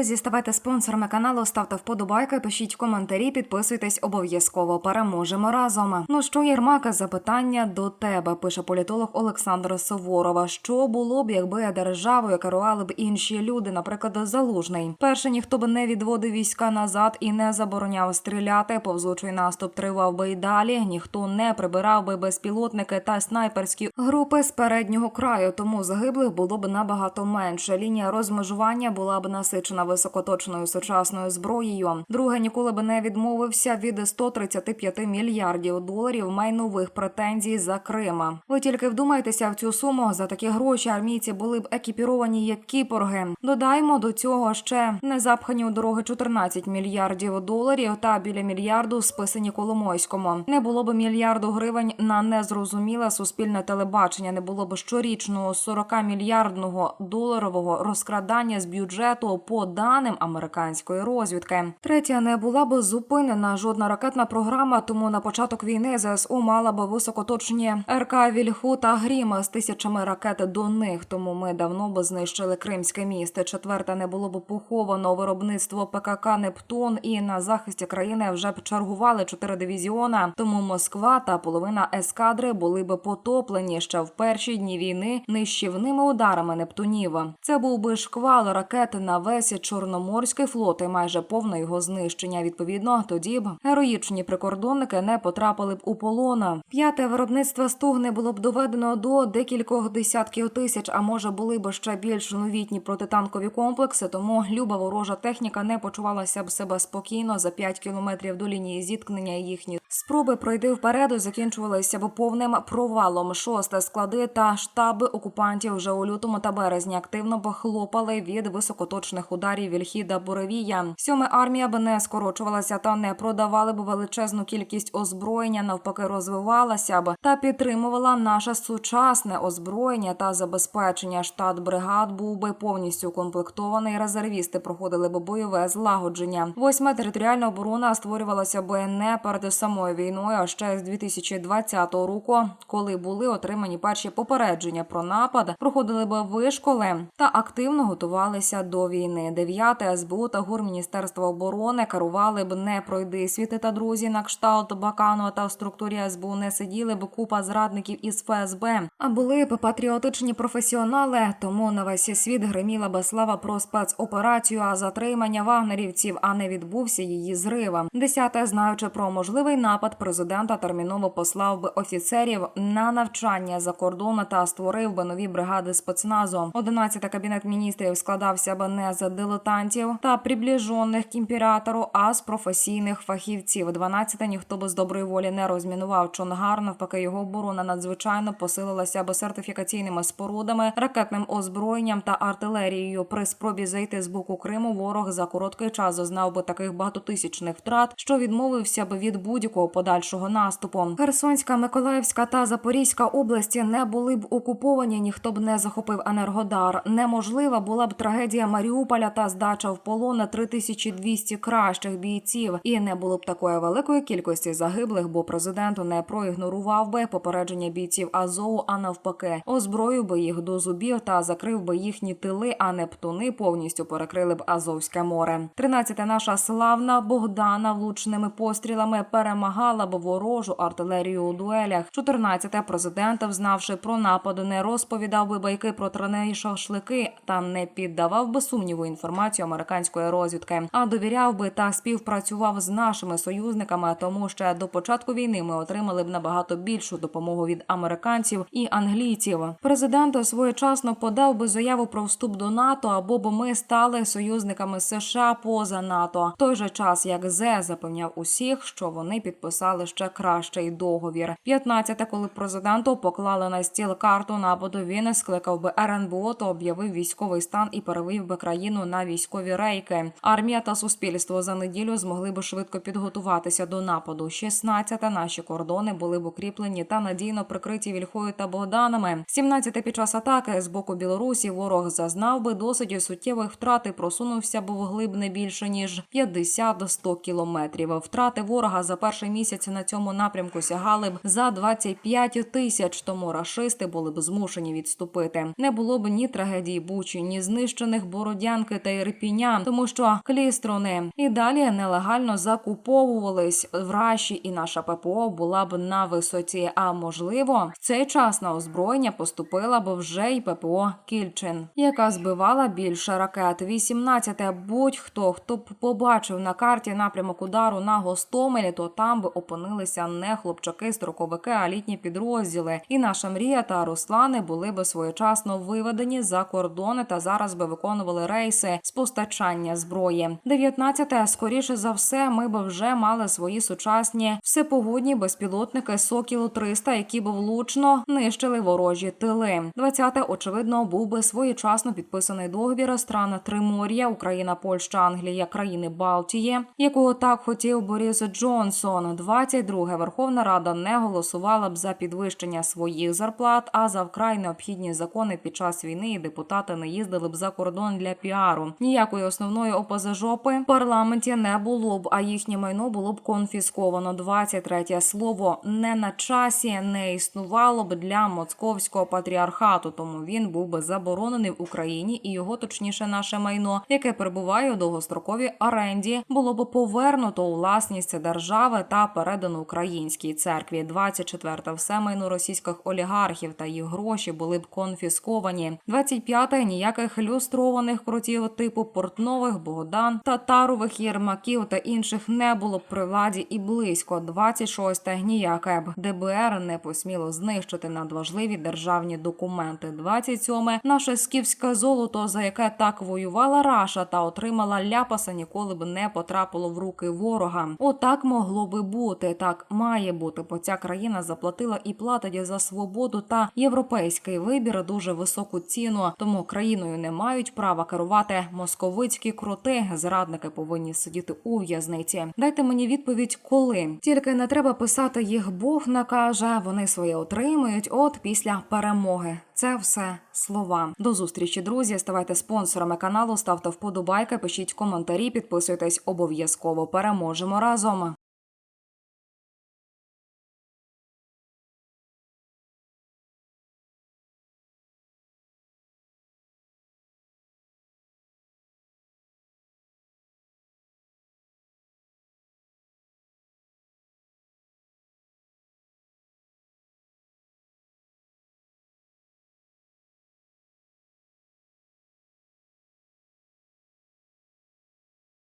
Друзі, ставайте спонсорами каналу, ставте вподобайки, пишіть коментарі, підписуйтесь обов'язково. Переможемо разом. Ну що, Єрмака, запитання до тебе, пише політолог Олександр Суворова. Що було б, якби державою керували б інші люди, наприклад, залужний? Перше, ніхто б не відводив війська назад і не забороняв стріляти. Повзучий наступ тривав би й далі. Ніхто не прибирав би безпілотники та снайперські групи з переднього краю. Тому загиблих було б набагато менше. Лінія розмежування була б насичена високоточною сучасною зброєю. Друге ніколи б не відмовився від 135 мільярдів доларів майнових претензій за Крима. Ви тільки вдумайтеся в цю суму. За такі гроші армійці були б екіпіровані як кіпорги. Додаємо до цього ще незапхані у дороги 14 мільярдів доларів та біля мільярду списані Коломойському. Не було б мільярду гривень на незрозуміле суспільне телебачення. Не було б щорічного 40 мільярдного доларового розкрадання з бюджету по даним американської розвідки. Третя не була б зупинена жодна ракетна програма. Тому на початок війни ЗСУ мала б високоточні РК Вільху та Гріма з тисячами ракет до них. Тому ми давно б знищили Кримське місто. Четверте не було б поховано виробництво ПКК Нептун і на захисті країни вже б чергували чотири дивізіона. Тому Москва та половина ескадри були б потоплені ще в перші дні війни нищівними ударами Нептунів. Це був би шквал ракет на весь Чорноморський флот і майже повне його знищення. Відповідно, тоді б героїчні прикордонники не потрапили б у полон. П'яте виробництво стугни було б доведено до декількох десятків тисяч, а може були б ще більш новітні протитанкові комплекси. Тому люба ворожа техніка не почувалася б себе спокійно за 5 кілометрів до лінії зіткнення. Їхні спроби пройти вперед закінчувалися б повним провалом. Шосте склади та штаби окупантів вже у лютому та березні активно похлопали від високоточних ударів Вільхіда Буревія. Сьома армія б не скорочувалася та не продавали б величезну кількість озброєння, навпаки, розвивалася б та підтримувала наше сучасне озброєння та забезпечення. Штат бригад був би повністю укомплектований. Резервісти проходили б бойове злагодження. Восьма територіальна оборона створювалася б не перед самою війною, а ще з 2020 року, коли були отримані перші попередження про напад, проходили б вишколи та активно готувалися до війни. Дев'яте СБУ та ГУР Міністерства оборони керували б не пройди світи та друзі на кшталт Баканова та в структурі СБУ не сиділи б купа зрадників із ФСБ, а були б патріотичні професіонали. Тому на весь світ гриміла би слава про спецоперацію, а затримання вагнерівців, а не відбувся її зрив. Десяте, знаючи про можливий напад, президента терміново послав би офіцерів на навчання за кордон та створив би нові бригади спецназу. Одинадцяте кабінет міністрів складався б не з дилетантів та приближених к імператору, а з професійних фахівців. Дванадцяте ніхто би з доброї волі не розмінував Чонгар. Навпаки, його оборона надзвичайно посилилася б сертифікаційними спорудами, ракетним озброєнням та артилерією. При спробі зайти з боку Криму ворог за короткий час зазнав би таких багатотисячних втрат, що відмовився б від будь-якого подальшого наступу. Херсонська, Миколаївська та Запорізька області не були б окуповані. Ніхто б не захопив Енергодар. Неможлива була б трагедія Маріуполя та здача в полон 3200 кращих бійців. І не було б такої великої кількості загиблих, бо президент не проігнорував би попередження бійців Азову, а навпаки, озброїв би їх до зубів та закрив би їхні тили, а Нептуни повністю перекрили б Азовське море. Тринадцяте наша славна Богдана влучними пострілами перемагала б ворожу артилерію у дуелях. 14. президент, взнавши про напад, не розповідав би байки про транеї шашлики та не піддавав би сумніву інформацію американської розвідки, а довіряв би та співпрацював з нашими союзниками. Тому ще до початку війни ми отримали б набагато більшу допомогу від американців і англійців. Президент своєчасно подав би заяву про вступ до НАТО або б ми стали союзниками США поза НАТО. В той же час як зе запевняв усіх, що вони підписали ще кращий договір. 15. коли президенту поклали на стіл карту нападу, він скликав би РНБО, то об'явив військовий стан і перевів би країну на військові рейки. Армія та суспільство за неділю змогли б швидко підготуватися до нападу. 16. наші кордони були б укріплені та надійно прикриті вільхою та Богданами. 17. під час атаки з боку Білорусі ворог зазнав би досить суттєвих втрат і просунувся б вглиб не більше ніж 50-100 кілометрів. Втрати ворога за перший місяць на цьому напрямку сягали б за 25 тисяч. Тому рашисти були б змушені відступити. Не було б ні трагедії Бучі, ні знищених Бородянки та та Ірпіня, тому що кліструни і далі нелегально закуповувались в Раші, і наша ППО була б на висоті. А можливо, в цей час на озброєння поступила б вже й ППО Кільчин, яка збивала більше ракет. 18 будь-хто хто б побачив на карті напрямок удару на Гостомелі, то там би опинилися не хлопчаки, строковики, а літні підрозділи. І наша мрія та Руслани були би своєчасно виведені за кордони та зараз би виконували рейси з постачання зброї. 19 скоріше за все, ми би вже мали свої сучасні всепогодні безпілотники Сокілу 300 які б влучно нищили ворожі тили. 20 очевидно був би своєчасно підписаний договір стран Тримор'я, Україна, Польща, Англія, країни Балтії, якого так хотів Борис Джонсон. 22 Верховна Рада не голосувала б за підвищення своїх зарплат, а за вкрай необхідні закони під час війни і депутати не їздили б за кордон для піару. Ніякої основної ОПЗЖОПи в парламенті не було б, а їхнє майно було б конфісковано. 23 слово не на часі не існувало б для московського патріархату, тому він був би заборонений в Україні, і його точніше наше майно, яке перебуває у довгостроковій оренді, було б повернуто у власність держави та передано українській церкві. 24 все майно російських олігархів та їх гроші були б конфісковані. 25 ніяких люстрованих крутів типу портнових, Богдан, татарових єрмаків та інших не було б при владі і близько. 26 ніяке б ДБР не посміло знищити надважливі державні документи. 27 наше скіфське золото, за яке так воювала Раша та отримала ляпаса, ніколи б не потрапило в руки ворога. Отак могло би бути. Так має бути, бо ця країна заплатила і платить за свободу та європейський вибір дуже високу ціну. Тому країною не мають права керувати московицькі кроти. Зрадники повинні сидіти у в'язниці. Дайте мені відповідь, коли тільки не треба писати їх Бог накаже. Вони своє отримують. От після перемоги. Це все слова. До зустрічі, друзі. Ставайте спонсорами каналу, ставте вподобайки, пишіть коментарі, підписуйтесь обов'язково. Переможемо разом.